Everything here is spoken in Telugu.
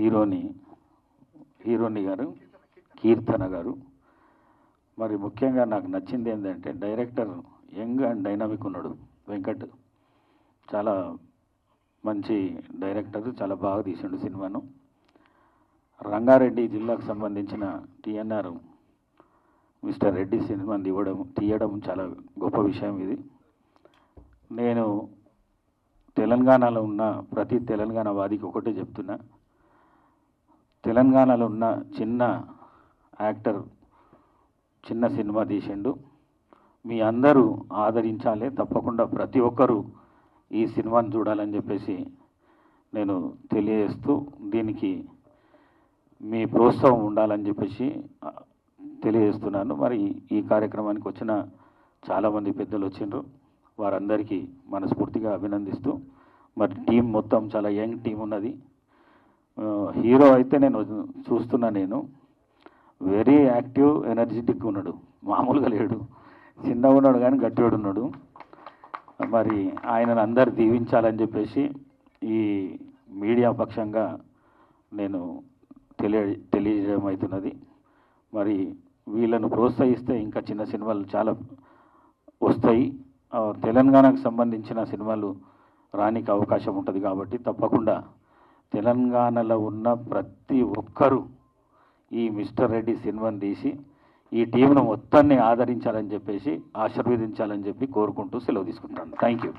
హీరోని హీరోని గారు కీర్తన గారు. మరి ముఖ్యంగా నాకు నచ్చింది ఏంటంటే డైరెక్టర్ యంగ్ అండ్ డైనామిక్ ఉన్నాడు వెంకట్. చాలా మంచి డైరెక్టర్ చాలా బాగా తీసిండు సినిమాను. రంగారెడ్డి జిల్లాకు సంబంధించిన టిఎన్ఆర్ మిస్టర్ రెడ్డి సినిమాని ఇవ్వడం తీయడం చాలా గొప్ప విషయం ఇది. నేను తెలంగాణలో ఉన్న ప్రతి తెలంగాణ వాదికి ఒకటే చెప్తున్నా తెలంగాణలో ఉన్న చిన్న యాక్టర్ చిన్న సినిమా తీసిండు. మీ అందరూ ఆదరించాలి తప్పకుండా ప్రతి ఒక్కరూ ఈ సినిమాని చూడాలని చెప్పేసి నేను తెలియజేస్తూ దీనికి మీ ప్రోత్సాహం ఉండాలని చెప్పేసి తెలియజేస్తున్నాను. మరి ఈ కార్యక్రమానికి వచ్చిన చాలామంది పెద్దలు వచ్చిండ్రు. వారందరికీ మనస్ఫూర్తిగా అభినందిస్తూ మరి టీం మొత్తం చాలా యంగ్ టీం ఉన్నది. హీరో అయితే నేను చూస్తున్నా నేను. వెరీ యాక్టివ్ ఎనర్జెటిక్ ఉన్నాడు. మామూలుగా లేడు. చిన్నగా ఉన్నాడు కానీ గట్టివాడు ఉన్నాడు. మరి ఆయనను అందరు దీవించాలని చెప్పేసి ఈ మీడియా పక్షంగా నేను తెలియ తెలియజేయడం అవుతున్నది. మరి వీళ్ళను ప్రోత్సహిస్తే ఇంకా చిన్న సినిమాలు చాలా వస్తాయి. తెలంగాణకు సంబంధించిన సినిమాలు రానికి అవకాశం ఉంటుంది కాబట్టి తప్పకుండా తెలంగాణలో ఉన్న ప్రతి ఒక్కరూ ఈ మిస్టర్ రెడ్డి సినిమాని తీసి ఈ టీంను మొత్తాన్ని ఆదరించాలని చెప్పేసి ఆశీర్వదించాలని చెప్పి కోరుకుంటూ సెలవు తీసుకుంటాను థ్యాంక్ యూ